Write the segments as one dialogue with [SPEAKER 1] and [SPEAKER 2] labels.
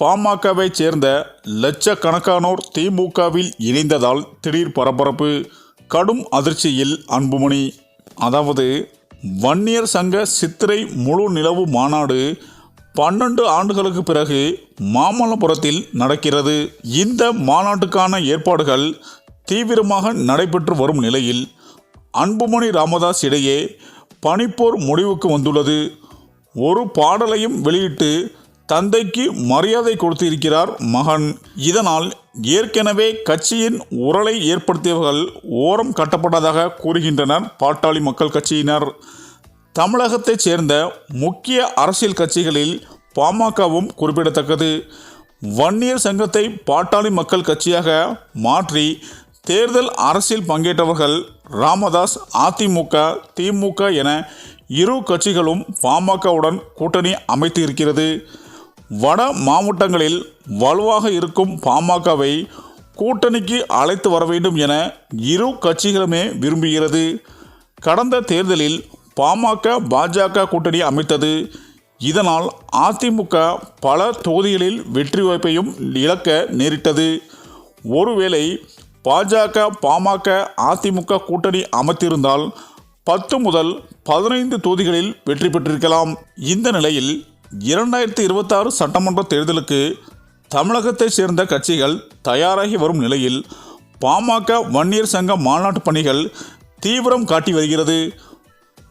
[SPEAKER 1] பாமகவை சேர்ந்த லட்சக்கணக்கானோர் திமுகவில் இணைந்ததால் திடீர் பரபரப்பு கடும் அதிர்ச்சியில் அன்புமணி. அதாவது வன்னியர் சங்க சித்திரை முழு நிலவு மாநாடு பன்னெண்டு ஆண்டுகளுக்கு பிறகு மாமல்லபுரத்தில் நடக்கிறது. இந்த மாநாட்டுக்கான ஏற்பாடுகள் தீவிரமாக நடைபெற்று வரும் நிலையில் அன்புமணி ராமதாஸ் இடையே பனிப்போர் முடிவுக்கு வந்துள்ளது. ஒரு பாடலையும் வெளியிட்டு தந்தைக்கு மரியாதை கொடுத்திருக்கிறார் மகன். இதனால் ஏற்கனவே கட்சியின் உரலை ஏற்படுத்தியவர்கள் ஓரம் கட்டப்பட்டதாக கூறுகின்றனர் பாட்டாளி மக்கள் கட்சியினர். தமிழகத்தைச் சேர்ந்த முக்கிய அரசியல் கட்சிகளில் பாமகவும் குறிப்பிடத்தக்கது. வன்னியர் சங்கத்தை பாட்டாளி மக்கள் கட்சியாக மாற்றி தேர்தல் அரசியல் பங்கேற்றவர்கள் ராமதாஸ் அதிமுக திமுக என இரு கட்சிகளும் பாமகவுடன் கூட்டணி அமைத்து இருக்கிறது வட மாவட்டங்களில் வலுவாக இருக்கும் பாமகவை கூட்டணிக்கு அழைத்து வர வேண்டும் என இரு கட்சிகளுமே விரும்புகிறது. கடந்த தேர்தலில் பாமக பாஜக கூட்டணி அமைத்தது. இதனால் அதிமுக பல தொகுதிகளில் வெற்றி வாய்ப்பையும் இழக்க நேரிட்டது. ஒருவேளை பாஜக பாமக அதிமுக கூட்டணி அமைத்திருந்தால் பத்து முதல் பதினைந்து தொகுதிகளில் வெற்றி பெற்றிருக்கலாம். இந்த நிலையில் இரண்டாயிரத்தி இருபத்தாறு சட்டமன்ற தேர்தலுக்கு தமிழகத்தைச் சேர்ந்த கட்சிகள் தயாராகி வரும் நிலையில் பாமக வன்னியர் சங்க மாநாட்டு பணிகள் தீவிரம் காட்டி வருகிறது.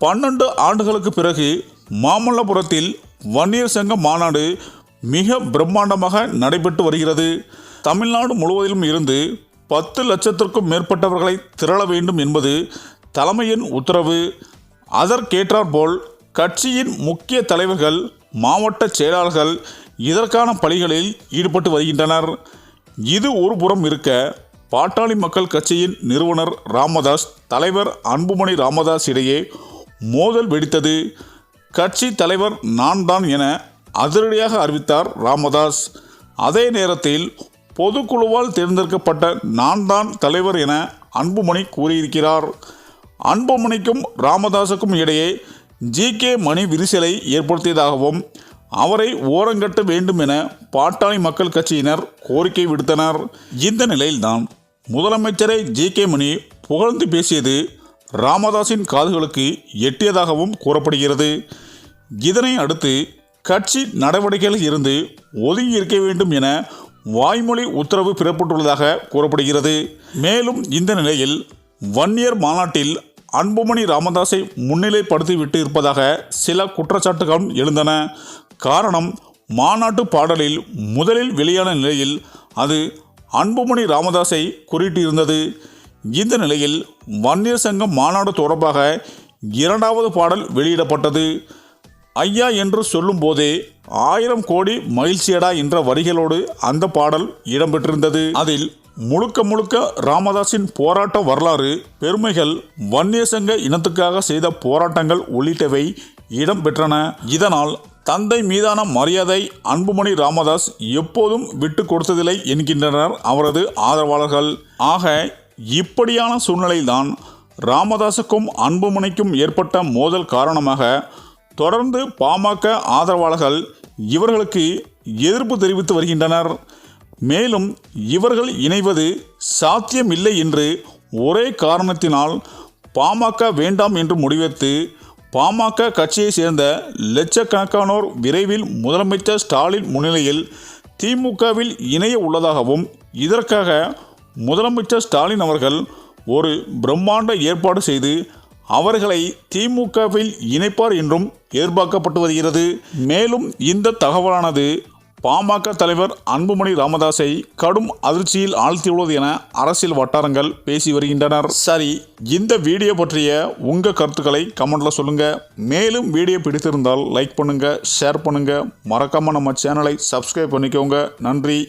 [SPEAKER 1] பன்னெண்டு ஆண்டுகளுக்கு பிறகு மாமல்லபுரத்தில் வன்னியர் சங்க மாநாடு மிக பிரம்மாண்டமாக நடைபெற்று வருகிறது. தமிழ்நாடு முழுவதிலும் இருந்து பத்து லட்சத்திற்கும் மேற்பட்டவர்களை திரள வேண்டும் என்பது தலைமையின் உத்தரவு. அதற்கேற்றாற்போல் கட்சியின் முக்கிய தலைவர்கள் மாவட்ட செயலாளர்கள் இதற்கான பணிகளில் ஈடுபட்டு வருகின்றனர். இது ஒரு புறம் இருக்க பாட்டாளி மக்கள் கட்சியின் நிறுவனர் ராமதாஸ் தலைவர் அன்புமணி ராமதாஸ் இடையே மோதல் வெடித்தது. கட்சி தலைவர் நான் தான் என அதிரடியாக அறிவித்தார் ராமதாஸ். அதே நேரத்தில் பொதுக்குழுவால் தேர்ந்தெடுக்கப்பட்ட நான் தான் தலைவர் என அன்புமணி கூறியிருக்கிறார். அன்புமணிக்கும் ராமதாஸுக்கும் இடையே ஜி கே மணி விரிசலை ஏற்படுத்தியதாகவும் அவரை ஓரங்கட்ட வேண்டும் என பாட்டாளி மக்கள் கட்சியினர் கோரிக்கை விடுத்தனர். இந்த நிலையில்தான் முதலமைச்சரை ஜி கே மணி புகழ்ந்து பேசியது ராமதாஸின் காதுகளுக்கு எட்டியதாகவும் கூறப்படுகிறது. இதனை அடுத்து கட்சி நடவடிக்கைகளில் இருந்து ஒதுங்கி இருக்க வேண்டும் என வாய்மொழி உத்தரவு பிறப்பட்டுள்ளதாக கூறப்படுகிறது. மேலும் இந்த நிலையில் வன்னியர் மாநாட்டில் அன்புமணி ராமதாஸை முன்னிலைப்படுத்திவிட்டு இருப்பதாக சில குற்றச்சாட்டுகளும் எழுந்தன. காரணம் மாநாட்டு பாடலில் முதலில் வெளியான நிலையில் அது அன்புமணி ராமதாஸை குறிட்டிருந்தது. இந்த நிலையில் வன்னியர் சங்கம் மாநாடு தொடர்பாக இரண்டாவது பாடல் வெளியிடப்பட்டது. ஐயா என்று சொல்லும்போதே ஆயிரம் கோடி மகிழ்ச்சியடா என்ற வரிகளோடு அந்த பாடல் இடம்பெற்றிருந்தது. அதில் முழுக்க முழுக்க ராமதாஸின் போராட்ட வரலாறு பெருமைகள் வன்னியசங்க இனத்துக்காக செய்த போராட்டங்கள் உள்ளிட்டவை இடம்பெற்றன. இதனால் தந்தை மீதான மரியாதை அன்புமணி ராமதாஸ் எப்போதும் விட்டு கொடுத்ததில்லை என்கின்றனர் அவரது ஆதரவாளர்கள். ஆக இப்படியான சூழ்நிலையில்தான் ராமதாஸுக்கும் அன்புமணிக்கும் ஏற்பட்ட மோதல் காரணமாக தொடர்ந்து பாமக ஆதரவாளர்கள் இவர்களுக்கு எதிர்ப்பு தெரிவித்து வருகின்றனர். மேலும் இவர்கள் இணைவது சாத்தியமில்லை என்று ஒரே காரணத்தினால் பாமக வேண்டாம் என்று முடிவெடுத்து பாமக கட்சியை சேர்ந்த லட்சக்கணக்கானோர் விரைவில் முதலமைச்சர் ஸ்டாலின் முன்னிலையில் திமுகவில் இணைய உள்ளதாகவும் இதற்காக முதலமைச்சர் ஸ்டாலின் அவர்கள் ஒரு பிரம்மாண்ட ஏற்பாடு செய்து அவர்களை திமுகவில் இணைப்பார் என்றும் எதிர்பார்க்கப்பட்டு வருகிறது. மேலும் இந்த தகவலானது பாமக தலைவர் அன்புமணி ராமதாஸை கடும் அதிர்ச்சியில் ஆழ்த்தியுள்ளது என அரசியல் வட்டாரங்கள் பேசி வருகின்றனர். சரி இந்த வீடியோ பற்றிய உங்கள் கருத்துக்களை கமெண்ட்ல சொல்லுங்க. மேலும் வீடியோ பிடித்திருந்தால் லைக் பண்ணுங்க ஷேர் பண்ணுங்க. மறக்காம நம்ம சேனலை சப்ஸ்கிரைப் பண்ணிக்கோங்க. நன்றி.